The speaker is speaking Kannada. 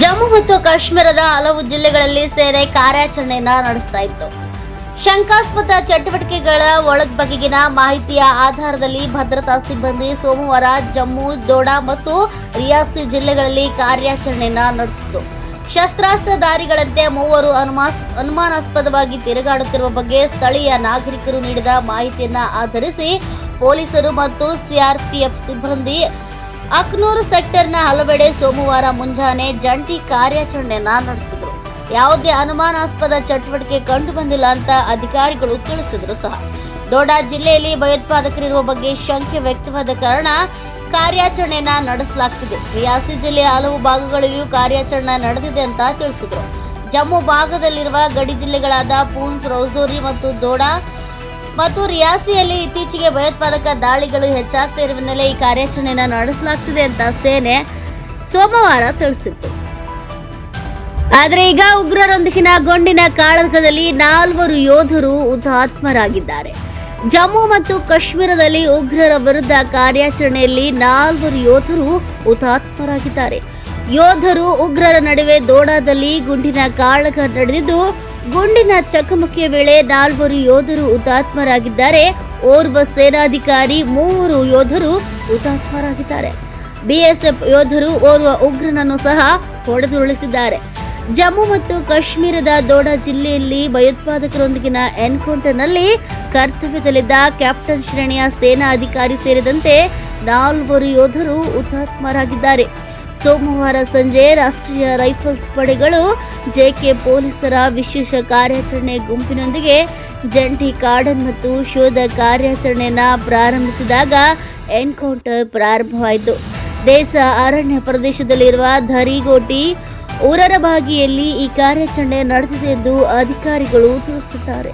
ಜಮ್ಮು ಮತ್ತು ಕಾಶ್ಮೀರದ ಹಲವು ಜಿಲ್ಲೆಗಳಲ್ಲಿ ಸೇನೆ ಕಾರ್ಯಾಚರಣೆಯನ್ನ ನಡೆಸ್ತಾ ಇತ್ತು. ಶಂಕಾಸ್ಪದ ಚಟುವಟಿಕೆಗಳ ಒಳಗ್ ಬಗೆಗಿನ ಮಾಹಿತಿಯ ಆಧಾರದಲ್ಲಿ ಭದ್ರತಾ ಸಿಬ್ಬಂದಿ ಸೋಮವಾರ ಜಮ್ಮು, ದೋಡಾ ಮತ್ತು ರಿಯಾಸಿ ಜಿಲ್ಲೆಗಳಲ್ಲಿ ಕಾರ್ಯಾಚರಣೆಯನ್ನ ನಡೆಸಿತು. ಶಸ್ತ್ರಾಸ್ತ್ರಧಾರಿಗಳಂತೆ ಮೂವರು ಅನುಮಾಸ್, ಅನುಮಾನಾಸ್ಪದವಾಗಿ ತಿರುಗಾಡುತ್ತಿರುವ ಬಗ್ಗೆ ಸ್ಥಳೀಯ ನಾಗರಿಕರು ನೀಡಿದ ಮಾಹಿತಿಯನ್ನ ಆಧರಿಸಿ ಪೊಲೀಸರು ಮತ್ತು ಸಿಆರ್ಪಿಎಫ್ ಸಿಬ್ಬಂದಿ ಅಕ್ನೂರು ಸೆಕ್ಟರ್ನ ಹಲವೆಡೆ ಸೋಮವಾರ ಮುಂಜಾನೆ ಜಂಟಿ ಕಾರ್ಯಾಚರಣೆಯನ್ನ ನಡೆಸಿದ್ರು. ಯಾವುದೇ ಅನುಮಾನಾಸ್ಪದ ಚಟುವಟಿಕೆ ಕಂಡು ಬಂದಿಲ್ಲ ಅಂತ ಅಧಿಕಾರಿಗಳು ತಿಳಿಸಿದ್ರು ಸಹ. ಡೋಡಾ ಜಿಲ್ಲೆಯಲ್ಲಿ ಭಯೋತ್ಪಾದಕರಿರುವ ಬಗ್ಗೆ ಶಂಕೆ ವ್ಯಕ್ತವಾದ ಕಾರಣ ಕಾರ್ಯಾಚರಣೆಯನ್ನ ನಡೆಸಲಾಗ್ತಿದೆ. ರಿಯಾಸಿ ಜಿಲ್ಲೆಯ ಹಲವು ಭಾಗಗಳಲ್ಲಿಯೂ ಕಾರ್ಯಾಚರಣೆ ನಡೆದಿದೆ ಅಂತ ತಿಳಿಸಿದ್ರು. ಜಮ್ಮು ಭಾಗದಲ್ಲಿರುವ ಗಡಿ ಜಿಲ್ಲೆಗಳಾದ ಪೂಂಚ್, ರೌಜೋರಿ ಮತ್ತು ದೋಡಾ ಮತ್ತು ರಿಯಾಸಿಯಲ್ಲಿ ಇತ್ತೀಚೆಗೆ ಭಯೋತ್ಪಾದಕ ದಾಳಿಗಳು ಹೆಚ್ಚಾಗ್ತಾ ಹಿನ್ನೆಲೆ ಈ ಕಾರ್ಯಾಚರಣೆಯನ್ನು ನಡೆಸಲಾಗ್ತಿದೆ ಅಂತ ಸೇನೆ ಸೋಮವಾರ ತಿಳಿಸಿತ್ತು. ಆದರೆ ಈಗ ಉಗ್ರರೊಂದಿಗಿನ ಗುಂಡಿನ ಕಾಳಗದಲ್ಲಿ ನಾಲ್ವರು ಯೋಧರು ಹುತಾತ್ಮರಾಗಿದ್ದಾರೆ. ಜಮ್ಮು ಮತ್ತು ಕಾಶ್ಮೀರದಲ್ಲಿ ಉಗ್ರರ ವಿರುದ್ಧ ಕಾರ್ಯಾಚರಣೆಯಲ್ಲಿ ನಾಲ್ವರು ಯೋಧರು ಹುತಾತ್ಮರಾಗಿದ್ದಾರೆ. ಯೋಧರು ಉಗ್ರರ ನಡುವೆ ದೋಡಾದಲ್ಲಿ ಗುಂಡಿನ ಕಾಳಗ ನಡೆದಿದ್ದು, ಗುಂಡಿನ ಚಕಮಕಿಯ ವೇಳೆ ನಾಲ್ವರು ಯೋಧರು ಹುತಾತ್ಮರಾಗಿದ್ದಾರೆ. ಓರ್ವ ಸೇನಾಧಿಕಾರಿ, ಮೂವರು ಯೋಧರು ಹುತಾತ್ಮರಾಗಿದ್ದಾರೆ. ಬಿಎಸ್ಎಫ್ ಯೋಧರು ಓರ್ವ ಉಗ್ರನನ್ನು ಸಹ ಹೊಡೆದುರುಳಿಸಿದ್ದಾರೆ. ಜಮ್ಮು ಮತ್ತು ಕಾಶ್ಮೀರದ ದೋಡಾ ಜಿಲ್ಲೆಯಲ್ಲಿ ಭಯೋತ್ಪಾದಕರೊಂದಿಗಿನ ಎನ್ಕೌಂಟರ್ನಲ್ಲಿ ಕರ್ತವ್ಯದಲ್ಲಿದ್ದ ಕ್ಯಾಪ್ಟನ್ ಶ್ರೇಣಿಯ ಸೇನಾ ಅಧಿಕಾರಿ ಸೇರಿದಂತೆ ನಾಲ್ವರು ಯೋಧರು ಹುತಾತ್ಮರಾಗಿದ್ದಾರೆ. ಸೋಮವಾರ ಸಂಜೆ ರಾಷ್ಟ್ರೀಯ ರೈಫಲ್ಸ್ ಪಡೆಗಳು ಜೆಕೆ ಪೊಲೀಸರ ವಿಶೇಷ ಕಾರ್ಯಾಚರಣೆ ಗುಂಪಿನೊಂದಿಗೆ ಜಂಟಿ ಕಾರ್ಡನ್ ಮತ್ತು ಶೋಧ ಕಾರ್ಯಾಚರಣೆಯನ್ನ ಪ್ರಾರಂಭಿಸಿದಾಗ ಎನ್ಕೌಂಟರ್ ಪ್ರಾರಂಭವಾಯಿತು ದೇಶ ಅರಣ್ಯ ಪ್ರದೇಶದಲ್ಲಿರುವ ಧರಿಗೋಟಿ ಉರರಬಾಗಿಯಲ್ಲಿ ಈ ಕಾರ್ಯಾಚರಣೆ ನಡೆದಿದೆ ಎಂದು ಅಧಿಕಾರಿಗಳು ತಿಳಿಸಿದ್ದಾರೆ.